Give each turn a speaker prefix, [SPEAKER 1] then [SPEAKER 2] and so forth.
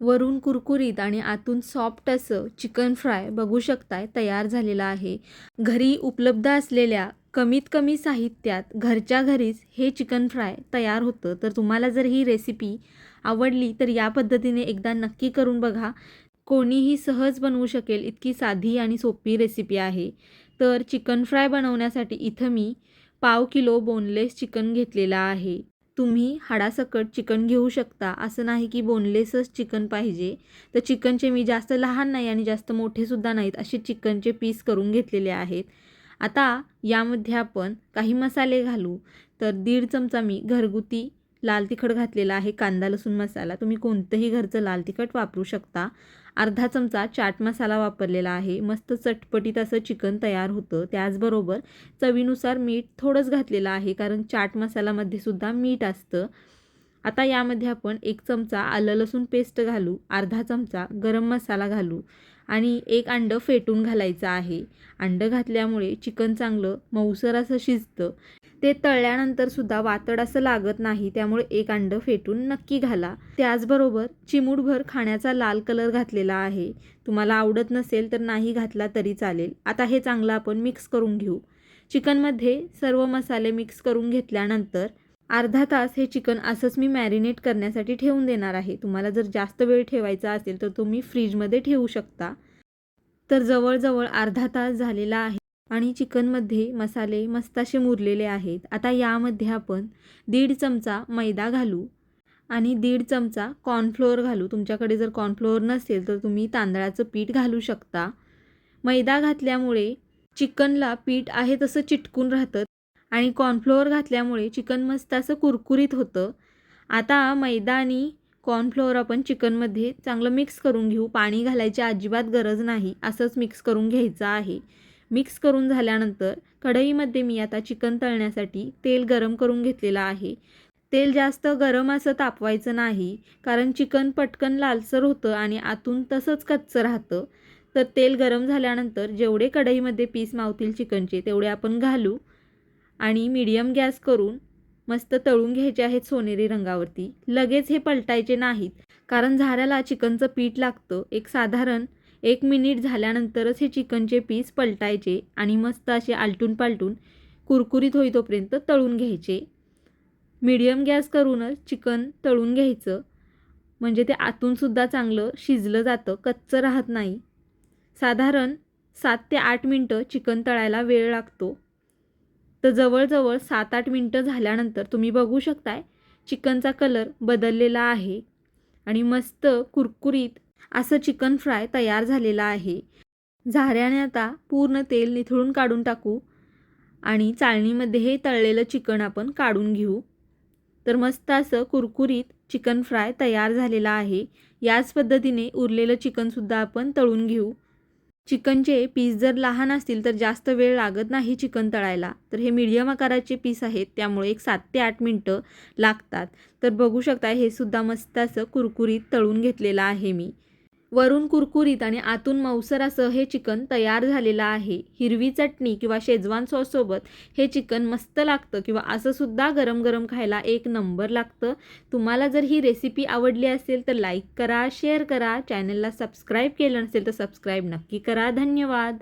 [SPEAKER 1] वरून कुरकुरीत आणि आतून सॉफ्ट असं चिकन फ्राय बघू शकताय तयार झालेलं आहे. घरी उपलब्ध असलेल्या कमीत कमी साहित्यात घरच्या घरीच हे चिकन फ्राय तयार होतं. तर तुम्हाला जर ही रेसिपी आवडली तर या पद्धतीने एकदा नक्की करून बघा. कोणीही सहज बनवू शकेल इतकी साधी आणि सोपी रेसिपी आहे. तर चिकन फ्राय बनवण्यासाठी इथं मी पाव किलो बोनलेस चिकन घेतलेलं आहे. तुम्ही हाडासकट चिकन घेऊ शकता. असं नाही की बोनलेसच चिकन पाहिजे. तर चिकनचे मी जास्त लहान नाही आणि जास्त मोठेसुद्धा नाहीत. असे चिकनचे पीस करून घेतलेले आहेत. आता यामध्ये आपण काही मसाले घालू. तर दीड चमचा मी घरगुती लाल तिखट घातलेला आहे कांदा लसूण मसाला. तुम्ही कोणतंही घरचं लाल तिखट वापरू शकता. अर्धा चमचा चाट मसाला वापरलेला आहे. मस्त चटपटीत असं चिकन तयार होतं. त्याचबरोबर चवीनुसार मीठ थोडंच घातलेलं आहे कारण चाट मसालामध्ये सुद्धा मीठ असतं. आता यामध्ये आपण एक चमचा आलं लसूण पेस्ट घालू अर्धा चमचा गरम मसाला घालू आणि एक अंडं फेटून घालायचं आहे. अंडं घातल्यामुळे चिकन चांगलं मऊसर असं शिजतं. ते तळल्यानंतरसुद्धा वातड असं लागत नाही त्यामुळे एक अंडं फेटून नक्की घाला. त्याचबरोबर चिमूटभर खाण्याचा लाल कलर घातलेला आहे. तुम्हाला आवडत नसेल तर नाही घातला तरी चालेल. आता हे चांगलं आपण मिक्स करून घेऊ. चिकनमध्ये सर्व मसाले मिक्स करून घेतल्यानंतर अर्धा तास हे चिकन असंच मी मॅरिनेट करण्यासाठी ठेवून देणार आहे. तुम्हाला जर जास्त वेळ ठेवायचा असेल तर तुम्ही फ्रीजमध्ये ठेवू शकता. तर जवळजवळ अर्धा तास झालेला आहे आणि चिकनमध्ये मसाले मस्त असे मुरलेले आहेत. आता यामध्ये आपण दीड चमचा मैदा घालू आणि दीड चमचा कॉर्नफ्लोअर घालू. तुमच्याकडे जर कॉर्नफ्लोअर नसेल तर तुम्ही तांदळाचं पीठ घालू शकता. मैदा घातल्यामुळे चिकनला पीठ आहे तसं चिटकून राहतं. आणि कॉर्नफ्लोअर घातल्यामुळे चिकन मस्त असं कुरकुरीत होतं. आता मैदा आणि कॉर्नफ्लोअर आपण चिकनमध्ये चांगलं मिक्स करून घेऊ. पाणी घालायची अजिबात गरज नाही. असंच मिक्स करून घ्यायचं आहे. मिक्स करून झाल्यानंतर कढईमध्ये मी आता चिकन तळण्यासाठी तेल गरम करून घेतलेलं आहे. तेल जास्त गरम असं तापवायचं नाही कारण चिकन पटकन लालसर होतं आणि आतून तसंच कच्चं राहतं. तर तेल गरम झाल्यानंतर जेवढे कढईमध्ये पीस मावतील चिकनचे तेवढे आपण घालू. आणि मीडियम गॅस करून मस्त तळून घ्यायचे आहेत सोनेरी रंगावरती. लगेच हे पलटायचे नाहीत. कारण झाऱ्याला चिकनचं पीठ लागतं. एक साधारण एक मिनिट झाल्यानंतरच हे चिकनचे पीस पलटायचे आणि मस्त असे आलटून पालटून कुरकुरीत होई तोपर्यंत तळून घ्यायचे. मीडियम गॅस करूनच चिकन तळून घ्यायचं. म्हणजे ते आतूनसुद्धा चांगलं शिजलं जातं. कच्चं राहत नाही. साधारण सात ते आठ मिनटं चिकन तळायला वेळ लागतो. तर जवळजवळ सात आठ मिनटं झाल्यानंतर तुम्ही बघू शकताय चिकनचा कलर बदललेला आहे आणि मस्त कुरकुरीत असं चिकन फ्राय तयार झालेलं आहे. झाऱ्याने आता पूर्ण तेल निथळून काढून टाकू आणि चाळणीमध्ये हे तळलेलं चिकन आपण काढून घेऊ. तर मस्त असं कुरकुरीत चिकन फ्राय तयार झालेलं आहे. याच पद्धतीने उरलेलं चिकनसुद्धा आपण तळून घेऊ. चिकनचे पीस जर लहान असतील तर जास्त वेळ लागत नाही चिकन तळायला. तर हे मीडियम आकाराचे पीस आहेत त्यामुळे एक सात ते आठ मिनटं लागतात. तर बघू शकता हे सुद्धा मस्त असं कुरकुरीत तळून घेतलेलं आहे मी. वरून कुरकुरीत आणि आतून मऊसर असं हे चिकन तयार झालेलं आहे. हिरवी चटणी किंवा शेजवान सॉससोबत हे चिकन मस्त लागतं किंवा असं सुद्धा गरम गरम खायला एक नंबर लागतं. तुम्हाला जर ही रेसिपी आवडली असेल तर लाईक करा शेअर करा. चॅनलला सबस्क्राईब केलं नसेल तर सबस्क्राईब नक्की करा. धन्यवाद.